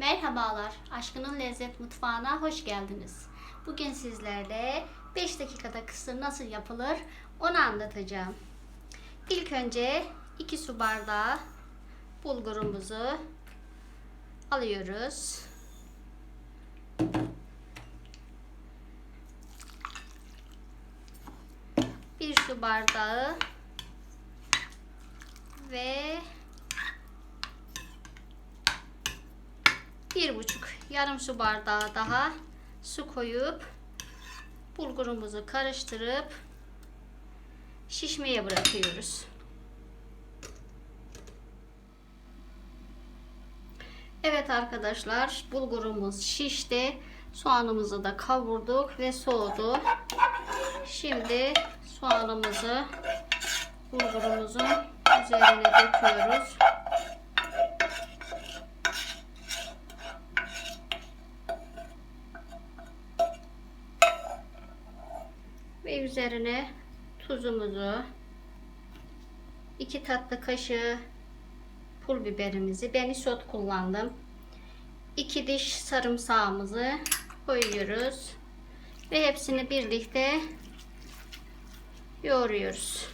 Merhabalar, Aşkının Lezzet Mutfağı'na hoş geldiniz. Bugün sizlerle 5 dakikada kısır nasıl yapılır onu anlatacağım. İlk önce 2 su bardağı bulgurumuzu alıyoruz. Bir su bardağı ve bir buçuk yarım su bardağı daha su koyup bulgurumuzu karıştırıp şişmeye bırakıyoruz. Evet arkadaşlar bulgurumuz şişti. Soğanımızı da kavurduk ve soğudu. Şimdi soğanımızı bulgurumuzun üzerine döküyoruz. Ve üzerine tuzumuzu, iki tatlı kaşığı pul biberimizi, ben isot kullandım. iki diş sarımsağımızı koyuyoruz. Ve hepsini birlikte yoğuruyoruz.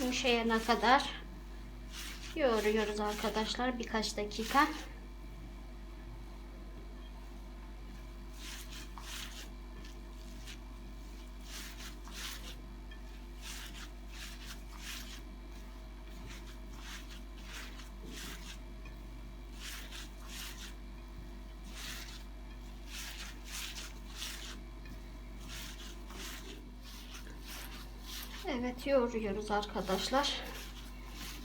Yumuşayana kadar yoğuruyoruz arkadaşlar birkaç dakika. Evet yoğuruyoruz arkadaşlar.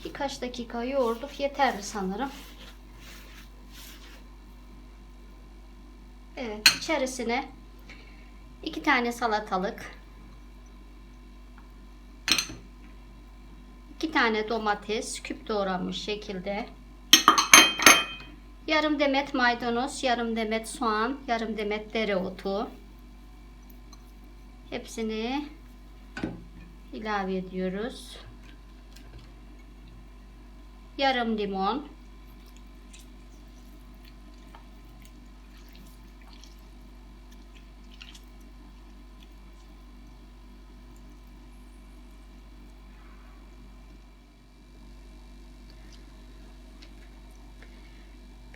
Birkaç dakika yoğurduk. Yeterli sanırım. Evet içerisine iki tane salatalık iki tane domates küp doğranmış şekilde yarım demet maydanoz yarım demet soğan yarım demet dereotu hepsini ilave ediyoruz. Yarım limon.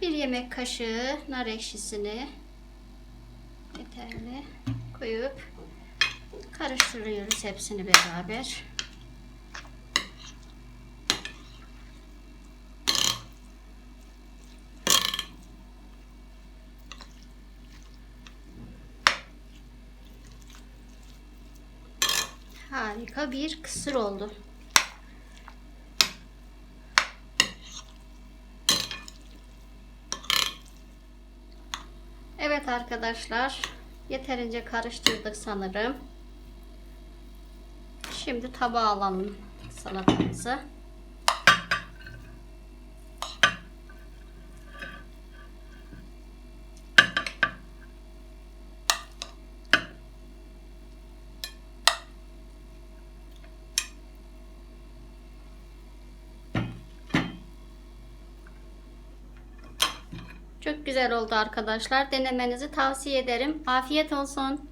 Bir yemek kaşığı nar ekşisini yeterli koyup Karıştırıyoruz hepsini beraber. Harika bir kısır oldu. Evet arkadaşlar yeterince karıştırdık sanırım. Şimdi tabağa alalım salatamızı. Çok güzel oldu arkadaşlar. Denemenizi tavsiye ederim. Afiyet olsun.